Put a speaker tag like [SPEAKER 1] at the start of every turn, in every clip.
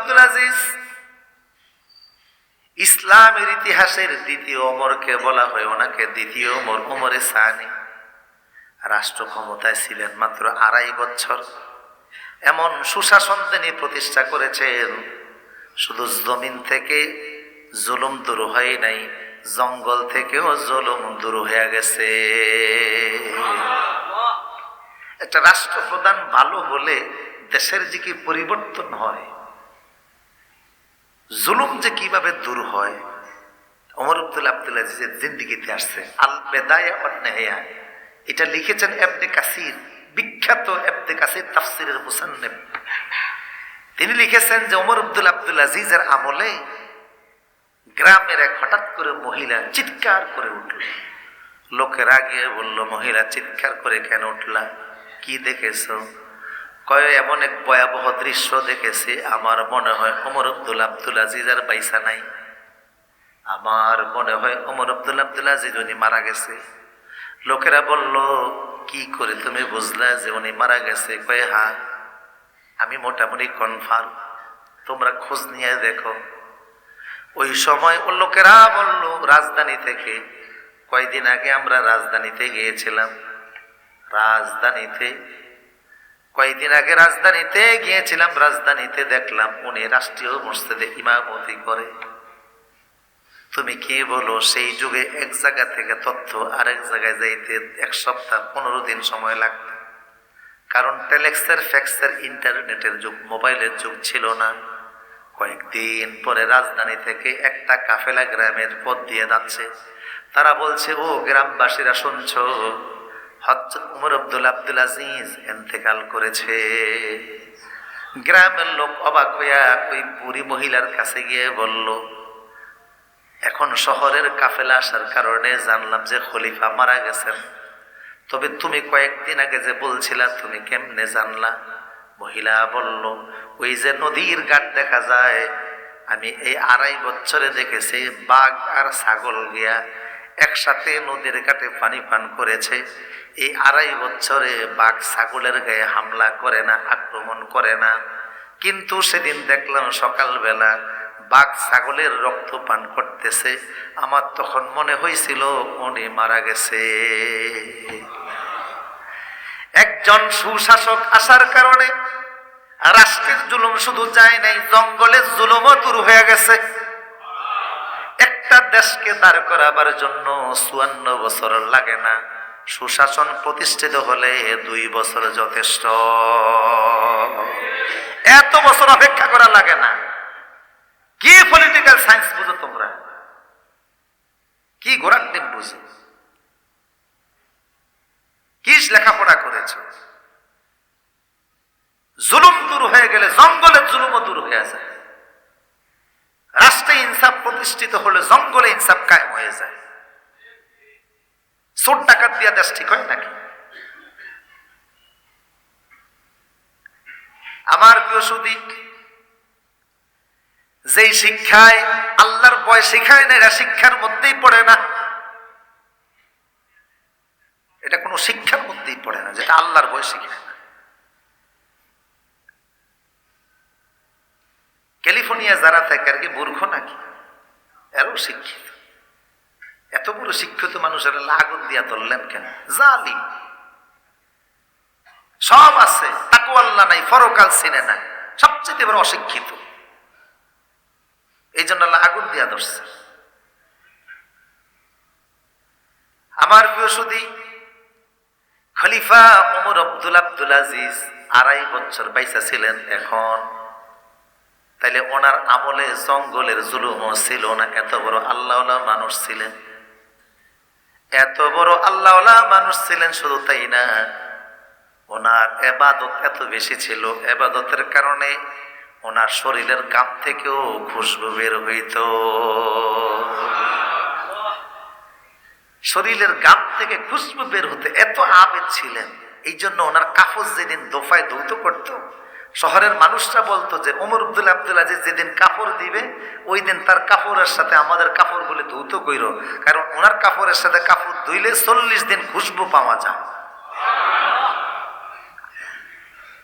[SPEAKER 1] আব্দুল আজিজ, ইসলামের ইতিহাসের দ্বিতীয় ওমরকে বলা হয় ওনাকে দ্বিতীয় ওমর ওমরে সানি। রাষ্ট্র ক্ষমতায় ছিলেন মাত্র আড়াই বছর। এমন সুশাসন তিনি প্রতিষ্ঠা করেছেন, শুধু জমিন থেকে জুলুম দূর হয় নাই, জঙ্গল থেকেও জুলুম দূর হয়ে গেছে। একটা রাষ্ট্রপ্রধান ভালো হলে দেশের যে কি পরিবর্তন হয় জুলুম যে কীভাবে দূর হয়? অমর আব্দুল আব্দুল আজিজের জিন্দিগিতে আসছে। আল বেদায়া এটা লিখেছেন এবনে কাসির, বিখ্যাত এবনে কাসির তাফসিরের মুসান্নেব তিনি লিখেছেন যে অমর আব্দুল আব্দুল আজিজের আমলে গ্রামের এক হঠাৎ করে মহিলা চিৎকার করে উঠল। লোকেরা গিয়ে বলল, মহিলা, চিৎকার করে কেন উঠলা? কি দেখেছ? কয়, এমন এক ভয়াবহ দৃশ্য দেখেছি, আমার মনে হয় ওমর আব্দুল আব্দুল আজিজ আর বাইসা নাই। আমার মনে হয় ওমর আব্দুল আব্দুল আজিজ, উনি মারা গেছে। লোকেরা বলল, কি করে তুমি বুঝলা যে উনি মারা গেছে? কয়ে, হা, আমি মোটামুটি কনফার্ম, তোমরা খোঁজ নিয়ে দেখো। ওই সময় ও লোকেরা বলল, রাজধানী থেকে, কয়দিন আগে আমরা রাজধানীতে গিয়েছিলাম। রাজধানীতে কয়েকদিন আগে রাজধানীতে গিয়েছিলাম, রাজধানীতে দেখলাম উনি রাষ্ট্রীয় মসজিদে ইমামতি করে। তুমি কি বলো, সেই যুগে এক জায়গা থেকে তথ্য আরেক জায়গায় যাইতে এক সপ্তাহ পনেরো দিন সময় লাগত। কারণ টেলেক্সের, ফ্যাক্সের, ইন্টারনেটের যুগ, মোবাইলের যুগ ছিল না। কয়েকদিন পরে রাজধানী থেকে একটা কাফেলা গ্রামের পথ দিয়ে যাচ্ছে। তারা বলছে, ও গ্রামবাসীরা শুনছ হজরত উমর আব্দুল আব্দুল আজিজ এন্তেকাল করেছে। গ্রামের লোক অবাক হইয়া ওই বুড়ি মহিলার কাছে গিয়ে বলল, এখন শহরের কাফেলা আসার কারণে জানলাম যে খলিফা মারা গেছেন। তবে তুমি কয়েকদিন আগে যে বলছিলা, তুমি কেমনে জানলা? মহিলা বলল, ওই যে নদীর ঘাট দেখা যায়, আমি এই আড়াই বছরে দেখেছি বাঘ আর ছাগল গিয়া একসাথে নদীর ঘাটে পানি পান করেছে। এই আড়াই বছরে বাঘ ছাগলের গায়ে হামলা করে না, আক্রমণ করে না। কিন্তু সেদিন দেখলাম সকালবেলা বাঘ ছাগলের রক্ত পান করতেছে। আমার তখন মনে হয়েছিল উনি মারা গেছে। একজন সুশাসক আসার কারণে রাষ্ট্রের জুলুম শুধু যায় নাই, জঙ্গলের জুলুমও দূর হয়ে গেছে। একটা দেশকে দাঁড় করাবার জন্য চুয়ান্ন বছর লাগে না। সুশাসন প্রতিষ্ঠিত হলে দুই বছর যথেষ্ট। এত বছর অপেক্ষা করা লাগে না। কি পলিটিক্যাল সায়েন্স বুঝো তোমরা? কি ঘোরার ডিম বুঝো? কি লেখাপড়া করেছ? জুলুম দূর হয়ে গেলে জঙ্গলের জুলুমও দূর হয়ে যায়। রাষ্ট্রে ইনসাফ প্রতিষ্ঠিত হলে জঙ্গলে ইনসাফ কায়েম হয়ে যায়। চোর ডাকাত দিয়া দেশ ঠিক হয় নাকি? আমার প্রিয় সুদিক যেই শিক্ষায় আল্লাহর বয় শিখায় না এরা শিক্ষার মধ্যেই পড়ে না। এটা কোনো শিক্ষার মধ্যেই পড়ে না, যেটা আল্লাহর বয় শিখায় না। ক্যালিফোর্নিয়া যারা থাকে আর কি মূর্খ নাকি? এরও শিক্ষিত। এত বড় শিক্ষিত মানুষের আগুন দিয়া ধরলেন কেন? জালি সব আছে তাকু নাই, ফরকাল চিনে না সবচেয়ে বড় অশিক্ষিত। এই জন্য আল্লাহ আগুন দিয়া ধরছে। আমার প্রিয় সুদী খলিফা ওমর আব্দুল আব্দুল আজিজ আড়াই বছর বাইসা ছিলেন এখন। তাইলে ওনার আমলে জঙ্গলের জুলুমও ছিল না। এত বড় আল্লাহ মানুষ ছিলেন। এত বড় আল্লাহ মানুষ ছিলেন শুধু তাই না, ওনার এবাদত এত বেশি ছিল। এবাদতের কারণে ওনার শরীরের কাপ থেকেও খুশবু বের হইত। শরীরের গাম থেকে খুশবু বের হতে এত আবেদ ছিলেন এই জন্য ওনার কাপড় যেদিন দোফায় দৌত করত শহরের মানুষরা বলতো যে ওমর আব্দুল আব্দুল আজিজ যেদিন কাপড় দিবে ওই দিন তার কাপড়ের সাথে আমাদের কাপড়গুলি ধৌত কইর। কারণ ওনার কাপড়ের সাথে কাপড় ধুইলে চল্লিশ দিন খুশবু পাওয়া যায়।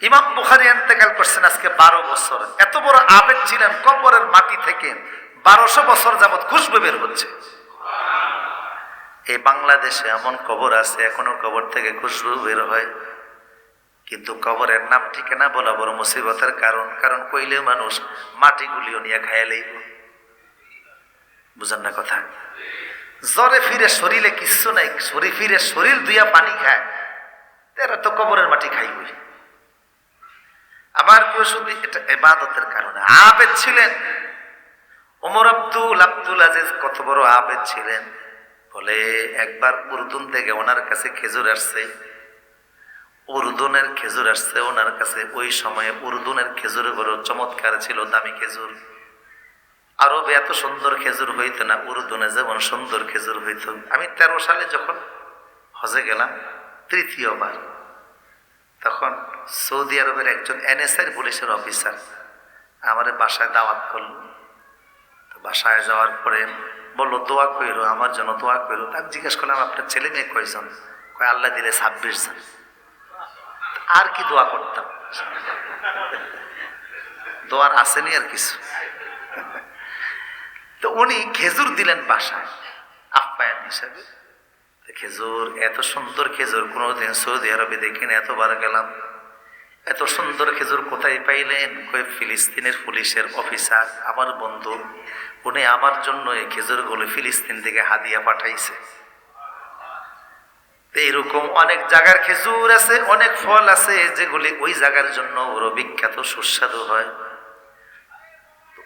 [SPEAKER 1] ইমাম বুখারি এন্তেকাল করছেন আজকে বারো বছর। এত বড় আবেগ ছিলেন কবরের মাটি থেকে, বারোশো বছর যাবৎ খুশবু বের হচ্ছে। এই বাংলাদেশে এমন কবর আছে, এখনও কবর থেকে খুশবু বের হয়। কিন্তু কবরের নাম ঠিকানা বলা বড় মুসিবতের কারণ কারণ কইলে মানুষ মাটি মাটিগুলিও নিয়ে খায়ালেই বুঝেন না কথা? জ্বরে ফিরে শরীরে কিচ্ছু নাই, শরীর ফিরে শরীর দুইয়া পানি খায়, এরা তো কবরের মাটি খাইবই। আমার কেউ শুধু এটা এবাদতের কারণে। আবেদ ছিলেন। ওমর আব্দুল আব্দুল আজিজ কত বড় আবেদ ছিলেন। বলে একবার উর্দুন থেকে ওনার কাছে খেজুর আসছে। উর্দুনের খেজুর আসছে ওনার কাছে। ওই সময়ে উর্দুনের খেজুর বড় চমৎকার ছিল, দামি খেজুর। আরবে এত সুন্দর খেজুর হইতো না, উর্দুনে যেমন সুন্দর খেজুর হইতো। আমি তেরো সালে যখন হজে গেলাম, তৃতীয়বার, তখন সৌদি আরবের একজন এনএসআই পুলিশের অফিসার আমার বাসায় দাওয়াত করল। তো বাসায় যাওয়ার পরে বলল, দোয়া কইরো, আমার জন্য দোয়া কইরো। আমি জিজ্ঞেস করলাম, আপনার ছেলে মেয়ে কয়জন? কয়, আল্লাহ দিলে ছাব্বিশ জন। আর কি দোয়া করতাম? দোয়ার আসেনি আর কিছু। তো উনি খেজুর দিলেন বাসায় আপ্যায়ন হিসাবে। খেজুর, এত সুন্দর খেজুর, কোনোদিন সৌদি আরবে দেখিনি, এতবার গেলাম। এত সুন্দর খেজুর কোথায় পাইলেন? কই ফিলিস্তিনের পুলিশের অফিসার, আমার বন্ধু। উনি আমার জন্য এই খেজুরগুলো ফিলিস্তিন থেকে হাদিয়া পাঠাইছে। তো এরকম অনেক জায়গার খেজুর আছে, অনেক ফল আছে যেগুলি ওই জায়গার জন্য ওরও বিখ্যাত, সুস্বাদু হয়।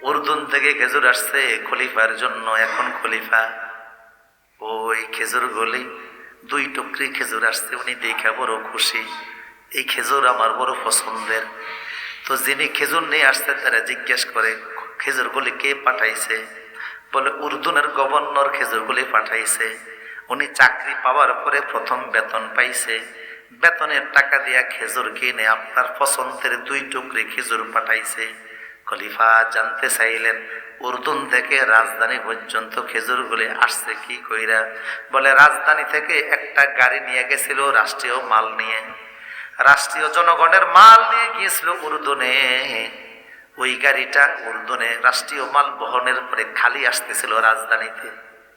[SPEAKER 1] উর্দুন থেকে খেজুর আসছে খলিফার জন্য, এখন খলিফা। ওই খেজুর গলি দুই টুকরি খেজুর আসছে, উনি দেখে বড় খুশি। এই খেজুর আমার বড় পছন্দের। তো যিনি খেজুর নিয়ে আসছে, তারা জিজ্ঞেস করে, খেজুরগুলি কে পাঠাইছে? বলে, উর্দুনের গভর্নর খেজুরগুলি পাঠাইছে। উনি চাকরি পাওয়ার পরে প্রথম বেতন পাইছে। বেতনের টাকা দিয়া খেজুর কিনে আপনার পছন্দের দুই টুকরি খেজুর পাঠাইছে। খলিফা জানতে চাইলেন, উর্দুন থেকে রাজধানী পর্যন্ত খেজুরগুলি আসছে কি কইরা? বলে, রাজধানী থেকে একটা গাড়ি নিয়ে গেছিল রাষ্ট্রীয় মাল নিয়ে। রাষ্ট্রীয় জনগণের মাল নিয়ে গিয়েছিল উর্দুনে। ওই গাড়িটা উর্দুনে রাষ্ট্রীয় মাল বহনের পরে খালি আসতেছিল রাজধানীতে।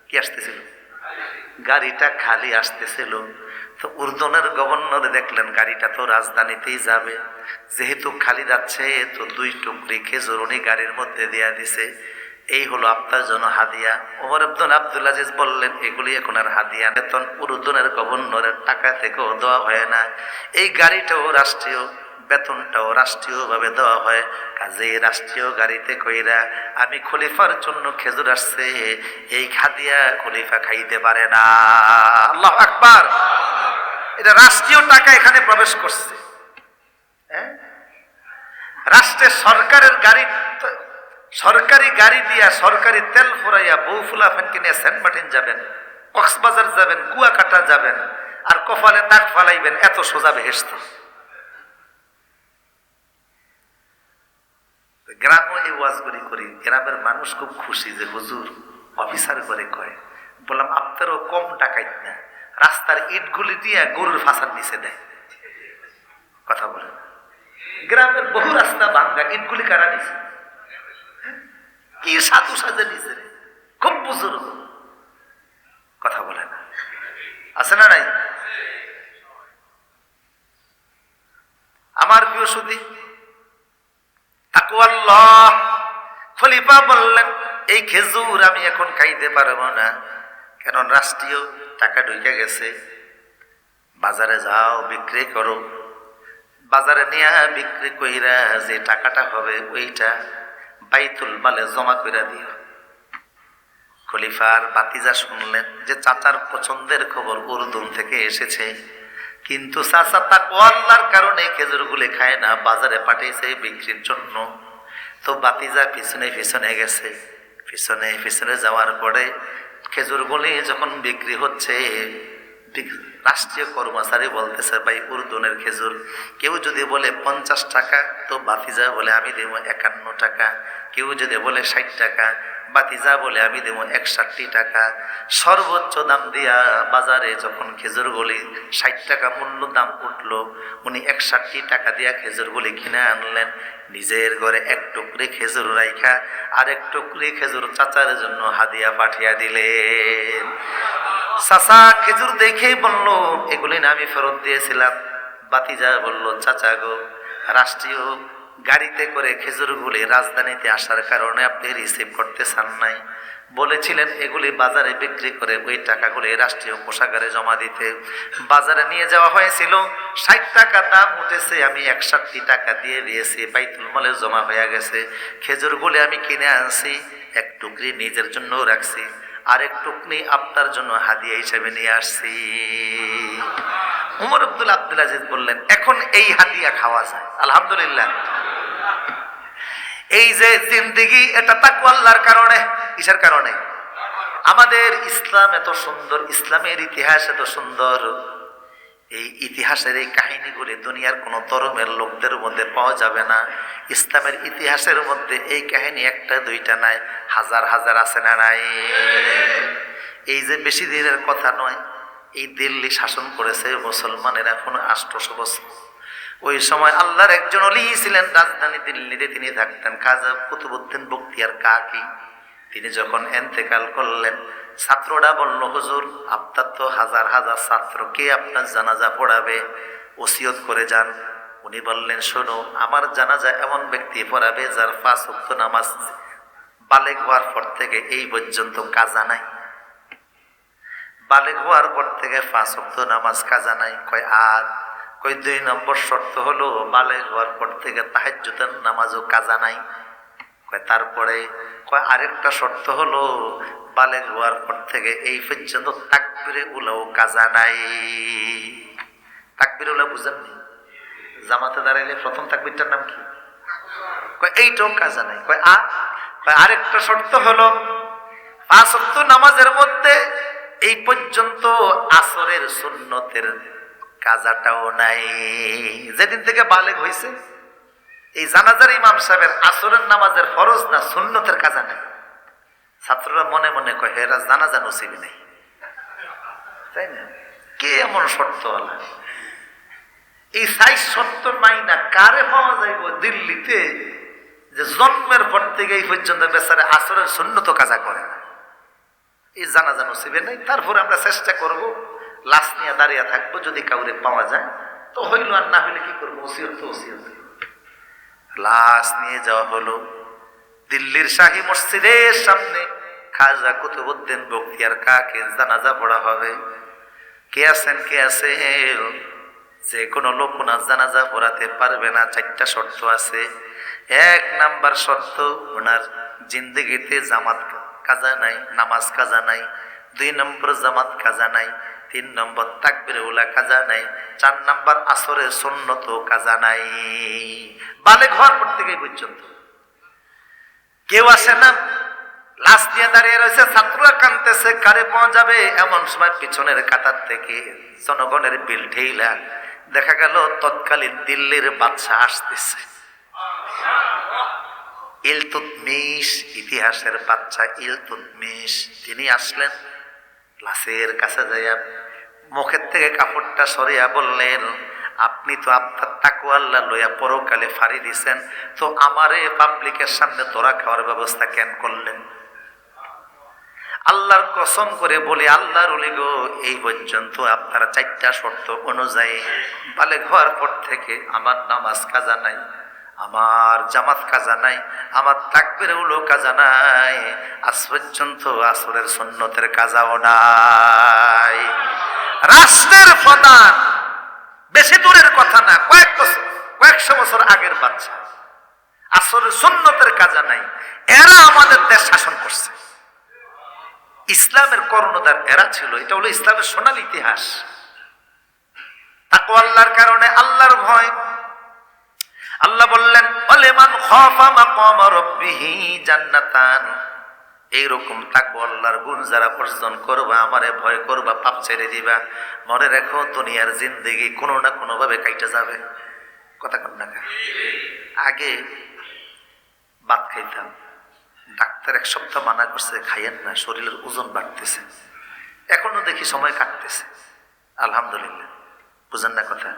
[SPEAKER 1] কি আসতেছিল? গাড়িটা খালি আসতেছিল। তো উর্দনের গভর্নর দেখলেন, গাড়িটা তো রাজধানীতেই যাবে। যেহেতু খালি যাচ্ছে, তো দুই টুকরি খেজুর উনি গাড়ির মধ্যে দেয়া দিছে। এই হলো আপনার জন্য হাদিয়া। ওমর আব্দুল আব্দুল আজিজ বললেন, এগুলি এখন আর হাদিয়া বেতন উর্দনের গভর্নরের টাকা থেকেও দেওয়া হয় না। এই গাড়িটাও রাষ্ট্রীয়। বেতনটাও রাষ্ট্রীয়ভাবে দেওয়া হয়। কাজে রাষ্ট্রীয় গাড়িতে কইরা আমি খলিফার জন্য খেজুর আসছে এই খাদিয়া খলিফা খাইতে পারে না। আল্লাহ আকবার! এটা রাষ্ট্রীয় টাকা এখানে প্রবেশ করছে। হ্যাঁ? সরকারের গাড়ি সরকারি গাড়ি দিয়া সরকারি তেল ফুরাইয়া বউ ফুলা ফ্যানকে নিয়ে সেন্ট মার্টিন যাবেন, কক্সবাজার যাবেন, কুয়াকাটা যাবেন, আর কপালে দাগ ফালাইবেন, এত সোজা বেহেস্ত গ্রামও এই ওয়াজগুলি করি গ্রামের মানুষ খুব খুশি যে হুজুর অফিসার করে কয়। বললাম, আপনারও কম টাকাই না। রাস্তার ইটগুলি দিয়ে গরুর ফাঁসার নিচে দেয়। কথা বলে গ্রামের বহু রাস্তা ভাঙ্গা, ইটগুলি কারা নিছে? কি সাধু সাজে নিছে খুব বুজুর্গ। কথা বলে না। আছে না নাই? আমার প্রিয় সুদী খলিফা বললেন, এই খেজুর আমি এখন খাইতে পারব না। কেন রাষ্ট্রীয় টাকা ঢুকে গেছে। বাজারে যাও, বিক্রি করো। বাজারে নিয়ে বিক্রি কইরা যে টাকাটা হবে ওইটা বাইতুল মালে জমা কইরা দিও। খলিফার বাতিজা শুনলেন যে চাচার পছন্দের খবর উর্দুন থেকে এসেছে। কিন্তু চাচা তাকওয়াল্লার কারণে খেজুরগুলি খায় না, বাজারে পাঠিয়েছে বিক্রির জন্য। তো বাতিজা পিছনে পিছনে গেছে। পিছনে পিছনে যাওয়ার পরে খেজুরগুলি যখন বিক্রি হচ্ছে রাষ্ট্রীয় কর্মচারী বলতেছে, ভাই, উর্দুনের খেজুর, কেউ যদি বলে পঞ্চাশ টাকা, তো বাতিজা বলে, আমি দেবো একান্ন টাকা। কেউ যদি বলে ষাট টাকা বাতিজা বলে আমি দেবো একষট্টি টাকা। সর্বোচ্চ দাম দিয়া বাজারে যখন খেজুর খেজুরগুলি ষাট টাকা মূল্য দাম উঠল। উনি একষট্টি টাকা দিয়া খেজুর খেজুরগুলি কিনে আনলেন। নিজের ঘরে এক টুকরি খেজুর রাইখা, আর এক টুকরি খেজুর চাচার জন্য হাদিয়া পাঠিয়া দিলেন। চাচা খেজুর দেখেই বলল, এগুলি না আমি ফেরত দিয়েছিলাম। বাতিজা বলল, চাচা গো, রাষ্ট্রীয় গাড়িতে করে খেজুরগুলি রাজধানীতে আসার কারণে আপনি রিসিভ করতে চান নাই। বলেছিলেন, এগুলি বাজারে বিক্রি করে ওই টাকাগুলি রাষ্ট্রীয় কোষাগারে জমা দিতে। বাজারে নিয়ে যাওয়া হয়েছিল। ষাট টাকা দাম উঠেছে, আমি একষট্টি টাকা দিয়ে দিয়েছি। বাইতুল মলে জমা হয়ে গেছে। খেজুরগুলি আমি কিনে আনছি, এক টুকরি নিজের জন্যও রাখছি আরেক টুকনি আপনার জন্য হাদিয়া হিসেবে নিয়ে আসছি। উমর আব্দুল আব্দুল আজিজ বললেন, এখন এই হাদিয়া খাওয়া যায়। আলহামদুলিল্লাহ। এই যে জিন্দিগি, এটা তাকু আল্লাহর কারণে ইসার কারণে? আমাদের ইসলাম এত সুন্দর, ইসলামের ইতিহাস এত সুন্দর। এই ইতিহাসের এই কাহিনীগুলি দুনিয়ার কোনো ধর্মের লোকদের মধ্যে পাওয়া যাবে না। ইসলামের ইতিহাসের মধ্যে এই কাহিনী একটা, দুইটা নাই, হাজার হাজার আছে না নাই? এই যে বেশি দিনের কথা নয়, এই দিল্লি শাসন করেছে মুসলমানের এখন আষ্টশো বছর। ওই সময় আল্লাহর একজন অলি ছিলেন, রাজধানী দিল্লিতে তিনি থাকতেন। খাজা কুতুবুদ্দিন বক্তিয়ার কাকি, তিনি যখন এন্তেকাল করলেন, ছাত্ররা বলল, হুজুর, আপনার তো হাজার হাজার ছাত্র, কে আপনার জানাজা পড়াবে? ওসিয়ত করে যান। উনি বললেন, শোনো, আমার জানাজা এমন ব্যক্তি পড়াবে যার পাঁচ উক্ত নামাজ বালেক হওয়ার পর থেকে এই পর্যন্ত কাজা নাই। বালেক হওয়ার পর থেকে পাঁচ উক্ত নামাজ কাজা নাই। কয়, আর কই দুই নম্বর শর্ত হলো বালেক হওয়ার পর থেকে তাহাজ্জুদের নামাজও কাজা নাই। কয় তারপরে কয় আরেকটা শর্ত হলো বালেক হওয়ার পর থেকে এই পর্যন্ত তাকবিরে উলাও কাজা নাই। তাকবির উলা বুঝেননি জামাতে দাঁড়াইলে প্রথম তাকবিরটার নাম কি? কয় এইটাও কাজা নাই। কয় আ কয় আরেকটা শর্ত হলো, পাঁচ নামাজের মধ্যে এই পর্যন্ত আসরের সুন্নতের কাজাটাও নাই। যেদিন থেকে বালেগ হয়েছে এই জানাজার ইমাম সাহেবের আসরের নামাজের ফরজ না সুন্নতের কাজা নাই। ছাত্ররা মনে মনে কয় হেরা জানাজা নসিবি নেই। তাই না? কে এমন শর্তওয়ালা? এই সাইজ শর্ত নাই না, কারে পাওয়া যাইব দিল্লিতে যে জন্মের পর থেকে এই পর্যন্ত বেচারে আসরের সুন্নত কাজা করে না। এই জানাজা নসিবে নেই, তারপরে আমরা চেষ্টা করব লাশ নিয়ে দাঁড়িয়ে থাকব যদি কাউরে পাওয়া যায়, তো হইল আর না হইলে কি করব? ওসিয়ত ওসিয়ত। লাশ নিয়ে যাওয়া হলো। দিল্লির শাহী মসজিদের সামনে খাজা কুতুবুদ্দিন বক্তিয়ার কাকে জানাজা পড়া হবে? কে আছেন, কে আছে যে কোনো লোক ওনার জানাজা পড়াতে পারবে না, চারটা শর্ত আছে। এক নাম্বার শর্ত, ওনার জিন্দগিতে জামাত কাজা নাই, নামাজ কাজা নাই। দুই নম্বর জামাত কাজা নাই। তিন নম্বর তাকবির ওলা কাজা নাই, চার নম্বর আসরের সন্নত কাজা নাই। বালে ঘর পর থেকে পর্যন্ত। কেউ আসে না, লাশ দিয়ে দাঁড়িয়ে রয়েছে, ছাত্ররা কানতেছে কারে পাওয়া যাবে? এমন সময় পিছনের কাতার থেকে জনগণের বিল ঠেইলা দেখা গেল, তৎকালীন দিল্লির বাদশাহ আসতেছে। ইলতুতমিশ ইতিহাসের বাচ্চা ইলতুতমিশ, তিনি আসলেন, লাশের কাছে যাইয়া মুখের থেকে কাপড়টা সরিয়া বললেন, আপনি তো আপনার তাকু আল্লাহ লইয়া পরকালে ফাড়ি দিছেন, তো আমারে পাবলিকের সামনে তোরা খাওয়ার ব্যবস্থা কেন করলেন? আল্লাহর কসম করে বলে, আল্লাহর গো, এই পর্যন্ত আপনারা চারটা শর্ত অনুযায়ী বালে ঘর পর থেকে আমার নামাজ কাজা নাই, আমার জামাত কাজা নাই, আমার তাকবির উলো কাজা নাই, আজ পর্যন্ত আসরের সন্ন্যতের কাজাও নাই। রাষ্ট্রের প্রধান। বেশি দূরের কথা না, কয়েক বছর, কয়েকশো বছর আগের বাচ্চা। আসরের সন্ন্যতের কাজা নাই, এরা আমাদের দেশ শাসন করছে। ইসলামের কর্ণদার এরা ছিল, এটা হলো ইসলামের সোনাল ইতিহাস। তাকু আল্লাহর কারণে আল্লাহর ভয়। আল্লাহ বললেন অলেমান খফা জান্নাতান। এইরকম তাকু আল্লাহর গুণ যারা অর্জন করবা, আমারে ভয় করবা, পাপ ছেড়ে দিবা, মনে রেখো দুনিয়ার জিন্দেগি কোনো না কোনোভাবে কাইটা যাবে। কথা কন না আগে ভাত খাইতাম ডাক্তার ডাক্তার এক সপ্তাহ মানা করছে, খাইয়েন না, শরীরের ওজন বাড়তেছে। এখনও দেখি সময় কাটতেছে। আলহামদুলিল্লাহ, বুঝেন না কথা?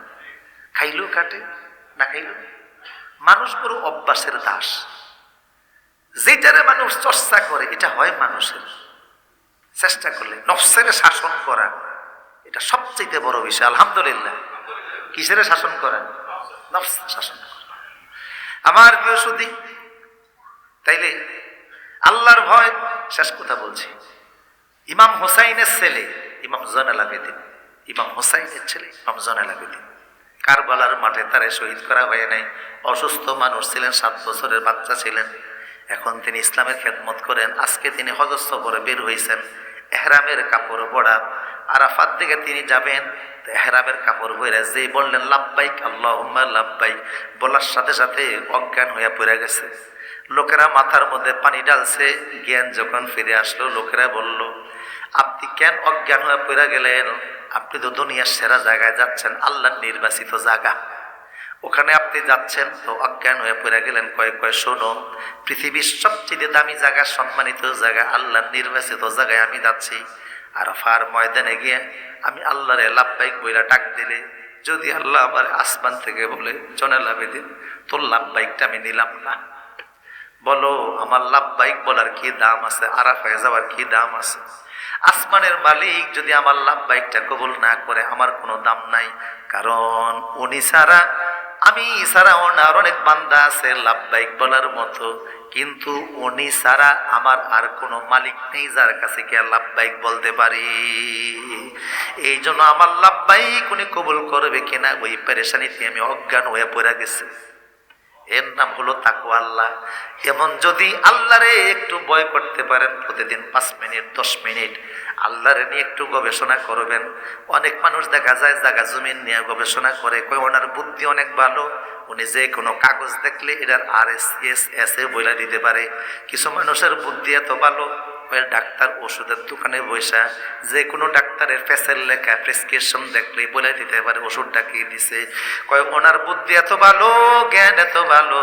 [SPEAKER 1] খাইলেও কাটে, না খাইলেও? মানুষ বড় অভ্যাসের দাস। যেটারে মানুষ চর্চা করে, এটা হয় মানুষের। চেষ্টা করলে, নফসের শাসন করা, এটা সবচেয়ে বড় বিষয়, আলহামদুলিল্লাহ। কিসের শাসন করা? নফসের শাসন করা। আমার প্রিয় সুদী, তাইলে আল্লাহর ভয়, শেষ কথা বলছি। ইমাম হোসাইনের ছেলে, ইমাম জয়নাল আবেদিন ইমাম হোসাইনের ছেলে, ইমাম জয়নাল আবেদিন কারবালার মাঠে তারে শহীদ করা হয় নাই। অসুস্থ মানুষ ছিলেন, সাত বছরের বাচ্চা ছিলেন। এখন তিনি ইসলামের খেদমত করেন। আজকে তিনি হজস্ত করে বের হয়েছেন এহরামের কাপড় পড়া আরাফাত দিকে তিনি যাবেন। এহরামের কাপড় পরে যে বললেন লাভবাইক আল্লাহ লাভবাইক বলার সাথে সাথে অজ্ঞান হইয়া পড়ে গেছে। লোকেরা মাথার মধ্যে পানি ডালছে জ্ঞান যখন ফিরে আসলো, লোকেরা বলল, আপনি কেন অজ্ঞান হয়ে পড়ে গেলেন? আপনি তো দুনিয়ার সেরা জায়গায় যাচ্ছেন। আল্লাহর নির্বাচিত জায়গা। ওখানে আপনি যাচ্ছেন, তো অজ্ঞান হয়ে পড়ে গেলেন। কয়েক কয়ে, শোনো, পৃথিবীর সবচেয়ে দামি জায়গা, সম্মানিত জায়গা আল্লাহ নির্বাচিত জায়গায় আমি যাচ্ছি। আর ফার ময়দানে গিয়ে আমি আল্লাহরে লাভবাইক বইরা ডাক দিলে। যদি আল্লাহ আমার আসমান থেকে বলে জনে লাভে দিন, তোর লাভবাইকটা আমি নিলাম না। বলো, আমার লাভবাইক বলার কি দাম আছে? আরাফায় যাওয়ার কি দাম আছে? আসমানের মালিক যদি আমার লাভবাইকটা কবুল না করে, আমার কোনো দাম নাই। কারণ উনি ছাড়া আমি ছাড়া ওনার অনেক বান্দা আছে লাভবাইক বলার মতো। কিন্তু উনি ছাড়া আমার আর কোনো মালিক নেই যার কাছে গিয়ে লাভবাইক বলতে পারি। এই জন্য আমার লাভবাইক উনি কবুল করবে কিনা, ওই পেরেশানিতে আমি অজ্ঞান হয়ে পড়ে গেছে। এর নাম হলো তাকু আল্লাহ। এমন যদি আল্লাহরে একটু ভয় করতে পারেন, প্রতিদিন পাঁচ মিনিট, দশ মিনিট আল্লাহরে নিয়ে একটু গবেষণা করবেন। অনেক মানুষ দেখা যায় জায়গা জমিন নিয়ে গবেষণা করে কই ওনার বুদ্ধি অনেক ভালো। উনি যে কোনো কাগজ দেখলে এটার আর এস এস এস এ বইলা দিতে পারে। কিছু মানুষের বুদ্ধি এত ভালো ডাক্তার ওষুধের দোকানে বসা যে কোনো ডাক্তারের ফেসের লেখা, প্রেসক্রিপশন দেখলে বলে দিতে পারে, ওষুধটা কি দিছে। কয় ওনার বুদ্ধি এত ভালো, জ্ঞান এত ভালো।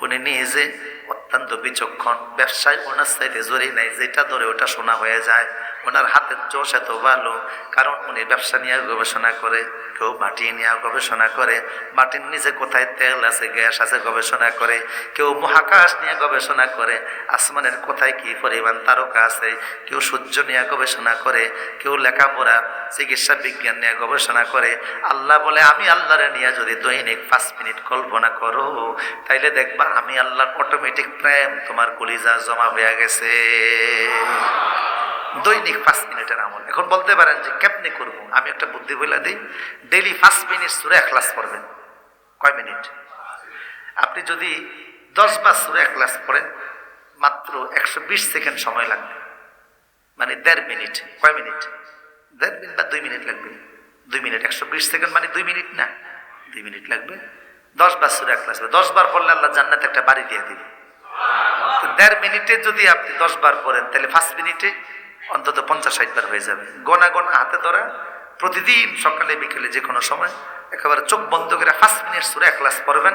[SPEAKER 1] উনি নিজে অত্যন্ত বিচক্ষণ। ব্যবসায় ওনার জোরে নাই যেটা ধরে ওটা শোনা হয়ে যায়। ওনার হাতের জোশ এত ভালো, কারণ উনি ব্যবসা নিয়ে গবেষণা করে কেউ মাটি নিয়ে গবেষণা করে, মাটির নিচে কোথায় তেল আছে, গ্যাস আছে গবেষণা করে, কেউ মহাকাশ নিয়ে গবেষণা করে, আসমানের কোথায় কি পরিমাণ তারকা আছে, কেউ সূর্য নিয়ে গবেষণা করে, কেউ লেখাপড়া, চিকিৎসা বিজ্ঞান নিয়ে গবেষণা করে। আল্লাহ বলে, আমি আল্লাহরে নিয়ে যদি দৈনিক পাঁচ মিনিট কল্পনা করো, তাইলে দেখবা আমি আল্লাহর অটোমেটিক প্রেম, তোমার কলিজা জমা হয়ে গেছে। দৈনিক পাঁচ মিনিটের আমল। এখন বলতে পারেন যে কেমনি করব? আমি একটা বুদ্ধি বলে দিই ডেলি পাঁচ মিনিট সুরে ক্লাস পড়বেন। কয় মিনিট? আপনি যদি দশ বার সুরে ক্লাস পড়েন, মাত্র একশো বিশ সেকেন্ড সময় লাগবে। মানে দেড় মিনিট। কয় মিনিট? দেড় মিনিট বা দুই মিনিট লাগবে। দুই মিনিট একশো বিশ সেকেন্ড মানে দুই মিনিট না? দুই মিনিট লাগবে। দশ বার সুরে ক্লাস দশ বার পড়লে আল্লাহ জান্নাতে একটা বাড়ি দিয়ে দিবে। দেড় মিনিটে যদি আপনি দশ বার পড়েন, তাহলে ফার্স্ট মিনিটে অন্তত পঞ্চাশ ষাট বার হয়ে যাবে। গোনা গোনা হাতে ধরা, প্রতিদিন সকালে, বিকেলে যে কোনো সময় একেবারে চোখ বন্ধ করে পাঁচ মিনিট সুরে এক ক্লাস পড়বেন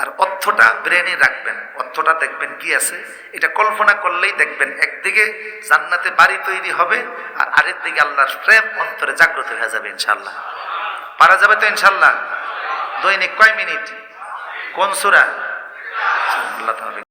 [SPEAKER 1] আর অর্থটা ব্রেনে রাখবেন। অর্থটা দেখবেন কি আছে? এটা কল্পনা করলেই দেখবেন। একদিকে জান্নাতে বাড়ি তৈরি হবে আর আরেক দিকে আল্লাহর প্রেম অন্তরে জাগ্রত হয়ে যাবে ইনশাল্লাহ পারা যাবে তো ইনশাল্লাহ দৈনিক কয় মিনিট? কোন সুরা? আল্লাহ